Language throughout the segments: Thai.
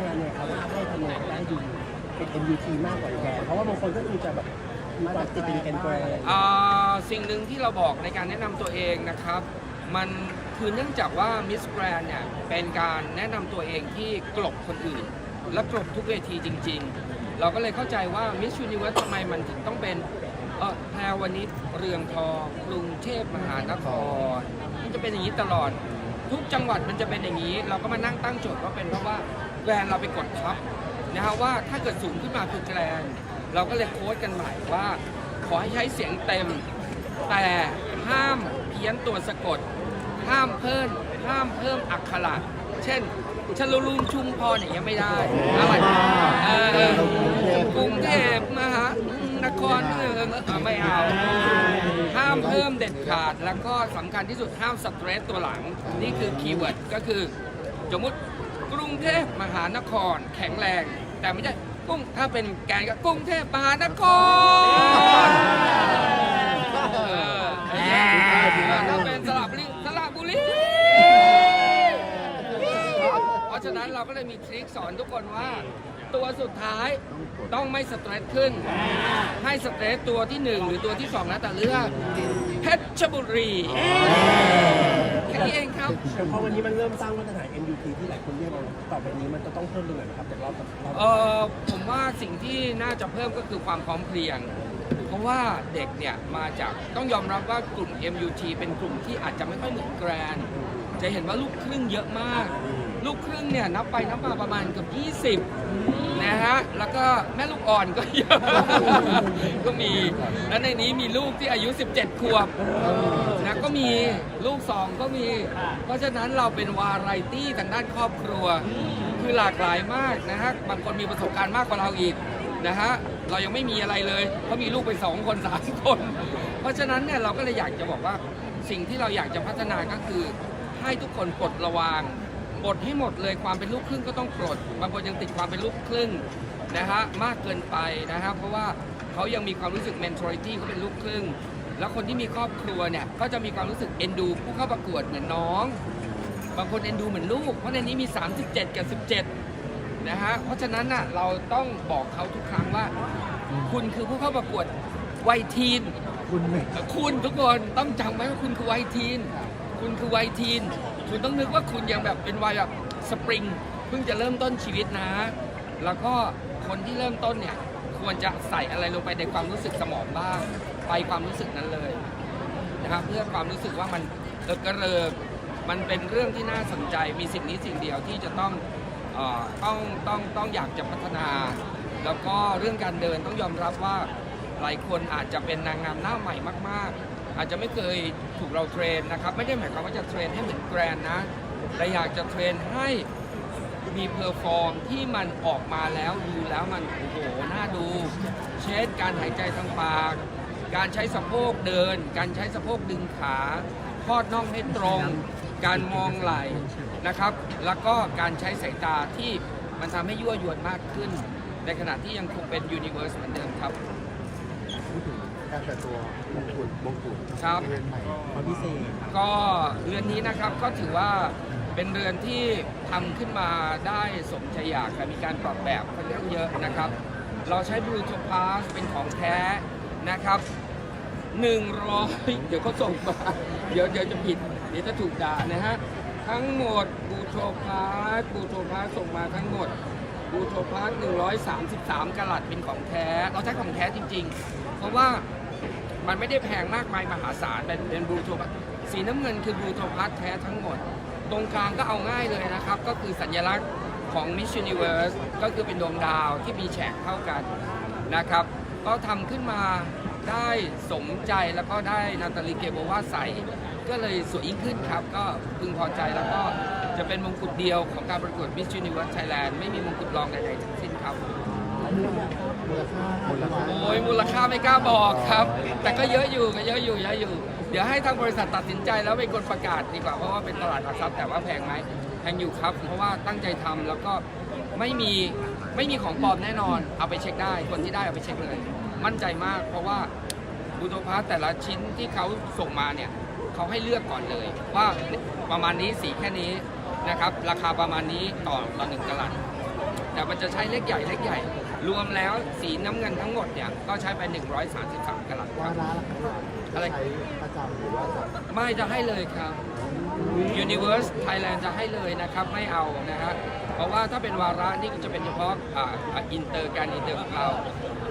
างานเนี่ยครับว่าให้ทำงานได้ดีเป็น MUT มากกว่าแกรนด์เพราะว่าบางคนก็คือจะแบบมาจากติดเป็นแกรนแกรอ่าสิ่งหนึ่งที่เราบอกในการแนะนำตัวเองนะครับ มันคือเนื่องจากว่า Miss Grand เนี่ยเป็นการแนะนำตัวเองที่กลบคนอื่น และกลบทุกเวทีจริง ๆ เราก็เลยเข้าใจว่า Miss Universe ทำไมมันถึงต้องเป็นเออแพรวนิชเรืองทองกรุงเทพมหานครมันจะเป็นอย่างนี้ตลอด ทุกจังหวัดมันจะเป็นอย่างนี้ เราก็มานั่งตั้งโจทย์ว่าเป็นเพราะว่า รนด์เราไปกดทับนะฮะว่าถ้าเกิดสูงขึ้นมาคือแกรนด์เราก็เลยโค้ดกันใหม่ว่า ขอให้ใช้เสียงเต็ม แต่ห้ามเพี้ยนตัวสะกด ห้ามเพิ่มห้ามเพิ่มอักขระเช่นชลุลุนชุมพรเนี่ยยังไม่ได้อะไรเออกรุงเทพมหานครเมืองเออไม่เอาห้ามเพิ่มเด็ดขาดแล้วก็สำคัญที่สุดห้ามสเตรสตัวหลัง นี่คือคีย์เวิร์ดก็คือ สมมติกรุงเทพมหานครแข็งแรง แต่ไม่ใช่กรุงถ้าเป็นแกนก็กรุงเทพมหานครเออถ้าเป็นสระบุรีสระบุรีเพราะฉะนั้นเราก็เลยมีทริคสอนทุกคนว่า ตัวสุดท้ายต้องไม่สเตรสขึ้น ให้สเตรสตัวที่หนึ่งหรือตัวที่สองแล้วแต่เลือก เพชรบุรีแค่นี้เองครับ แต่พอวันนี้มันเริ่มสร้างมาตรฐาน MUT ที่หลายคนเรียกเราต่อไปนี้มันจะต้องเพิ่มตรงไหนครับจากรอบรอบเออผมว่าสิ่งที่น่าจะเพิ่มก็คือความพร้อมเพรียง เพราะว่าเด็กเนี่ยมาจากต้องยอมรับว่ากลุ่ม MUT เป็นกลุ่มที่อาจจะไม่ค่อยเหมือนแกรนด์จะเห็นว่าลูกครึ่งเยอะมาก ลูกครึ่งเนี่ยนับไปนับมาประมาณเกือบ20นะฮะแล้วก็แม่ลูกอ่อนก็เยอะก็มี แล้วในนี้มีลูกที่อายุ 17 ขวบนะก็มีลูกสองก็มี เพราะฉะนั้นเราเป็นวาไรตี้ทางด้านครอบครัว คือหลากหลายมากนะฮะบางคนมีประสบการณ์มากกว่าเราอีกนะฮะเรายังไม่มีอะไรเลยเพราะมีลูกไปสองคนสามคน เพราะฉะนั้นเนี่ยเราก็เลยอยากจะบอกว่าสิ่งที่เราอยากจะพัฒนาก็คือให้ทุกคนปลดระวาง ปลดให้หมดเลยความเป็นลูกครึ่งก็ต้องปลดบางคนยังติดความเป็นลูกครึ่งนะฮะมากเกินไปนะฮะเพราะว่าเขายังมีความรู้สึก mentality เขาเป็นลูกครึ่ง แล้วคนที่มีครอบครัวเนี่ยก็จะมีความรู้สึกเอ็นดู ผู้เข้าประกวดเหมือนน้อง บางคนเอ็นดูเหมือนลูก เพราะในนี้มี 37 กับ 17นะฮะเพราะฉะนั้นน่ะเราต้องบอกเขาทุกครั้งว่า คุณคือผู้เข้าประกวดวัยทีนคุณไม่คุณทุกคนต้องจำไว้ว่าคุณคือวัยทีน คุณคือวัยทีน คุณต้องนึกว่าคุณยังแบบเป็นวัยแบบสปริงเพิ่งจะเริ่มต้นชีวิตนะ แล้วก็คนที่เริ่มต้นเนี่ย ควรจะใส่อะไรลงไปในความรู้สึกสมองบ้าง ไปความรู้สึกนั้นเลยนะครับเพื่อความรู้สึกว่ามันเอิกระเริกมันเป็นเรื่องที่น่าสนใจมีสิ่งนี้สิ่งเดียวที่จะต้องเอ่อต้องต้องต้องอยากจะพัฒนา แล้วก็เรื่องการเดินต้องยอมรับว่าหลายคนอาจจะเป็นนางงามหน้าใหม่มาก ๆ อาจจะไม่เคยถูกเราเทรนนะครับ ไม่ได้หมายความว่าจะเทรนให้เหมือนแกรนนะ แต่อยากจะเทรนให้มีเพอร์ฟอร์มที่มันออกมาแล้วดูแล้วมันโอ้โหน่าดู เช่นการหายใจทางปาก การใช้สะโพกเดิน การใช้สะโพกดึงขาทอดน่องให้ตรง การมองไหลนะครับ แล้วก็การใช้สายตาที่มันทำให้ยั่วยวนมากขึ้น ในขณะที่ยังคงเป็นยูนิเวอร์สเหมือนเดิมครับ การแต่ตัวมงกุฎมงกุฎครับ เรือนใหม่ความพิเศษก็เรือนนี้นะครับก็ถือว่าเป็นเรือนที่ทำขึ้นมาได้สมใจอยากค่ะมีการปรับแบบค่อนข้างเยอะนะครับ เราใช้บลูทูธพาสเป็นของแท้นะครับ100 เดี๋ยวเขาส่งมา เดี๋ยวเดี๋ยวจะผิด เดี๋ยวจะถูกด่านะฮะ ทั้งหมดบลูทูธพาสบลูทูธพาสส่งมาทั้งหมดบลูทูธพาส133กะลัดเป็นของแท้ เราใช้ของแท้จริงๆ เพราะว่า มันไม่ได้แพงมากมายมหาศาลเป็นเป็นบลูทูธสีน้ำเงินคือบลูทูธพัทแท้ทั้งหมด ตรงกลางก็เอาง่ายเลยนะครับ ก็คือสัญลักษณ์ของ Miss Universe ก็คือเป็นดวงดาวที่มีแฉกเท่ากันนะครับ ก็ทำขึ้นมาได้สมใจแล้วก็ได้นาตาลีเกโบว่าใส ก็เลยสวยยิ่งขึ้นครับ ก็พึงพอใจแล้วก็จะเป็นมงกุฎเดียวของการประกวด Miss Universe Thailand ไม่มีมงกุฎรองใดๆทั้งสิ้นครับ โอ้ยมูลค่าไม่กล้าบอกครับ แต่ก็เยอะอยู่ก็เยอะอยู่เยอะอยู่ เดี๋ยวให้ทางบริษัทตัดสินใจแล้วเป็นคนประกาศดีกว่าเพราะว่าเป็นตลาดหลักทรัพย์แต่ว่าแพงไหมแพงอยู่ครับ เพราะว่าตั้งใจทำแล้วก็ไม่มีไม่มีของปลอมแน่นอน เอาไปเช็คได้ คนที่ได้เอาไปเช็คเลย มั่นใจมาก เพราะว่าบูโตพาสแต่ละชิ้นที่เขาส่งมาเนี่ยเขาให้เลือกก่อนเลย ว่าประมาณนี้สีแค่นี้นะครับ ราคาประมาณนี้ต่อต่อหนึ่งกะลัด แต่มันจะใช้เลขใหญ่เลขใหญ่ รวมแล้วสีน้ำเงินทั้งหมดเนี่ยก็ใช้ไป 133กะลัดคว่ารับ ร้านละครับอะไร ใช้ประจำหรือว่าจะไม่จะให้เลยครับ Universe Thailand จะให้เลยนะครับ ไม่เอานะฮะเพราะว่าถ้าเป็นวาระนี่ก็จะเป็นเฉพาะอ่าอ่าอินเตอร์การอินเตอร์ของเรา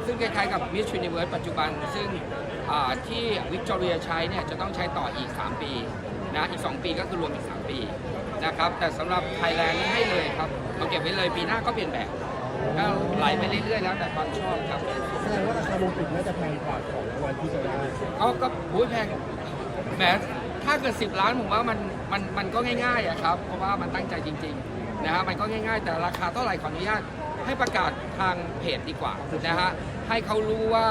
ซึ่งคล้ายๆกับ Miss Universe ปัจจุบัน ซึ่งอ่าที่วิกตอเรียใช้เนี่ยจะต้องใช้ต่ออีก 3 ปีนะอีก 2 ปีก็คือรวมอีก 3 ปี นะครับ แต่สำหรับไทยแลนด์นี่ให้เลยครับเราเก็บไว้เลยปีหน้าก็เปลี่ยนแบบก็ไหลไปเรื่อยๆแล้วแต่ความชอบครับแสดงว่าราคามงกุฎน่าจะแพงกว่าของรางวัลที่จะได้เขาก็โอ้ยแพงแหมถ้าเกิด 10 ล้านผมว่ามันมันมันก็ง่ายๆอะครับเพราะว่ามันตั้งใจจริงๆนะฮะมันก็ง่าย ๆ แต่ราคาเท่าไหร่ขออนุญาตให้ประกาศทางเพจดีกว่านะฮะให้เขารู้ว่า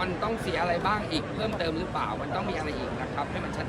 มันต้องเสียอะไรบ้างอีกเพิ่มเติมหรือเปล่า มันต้องมีอะไรอีกนะครับ ให้มันชัดเจ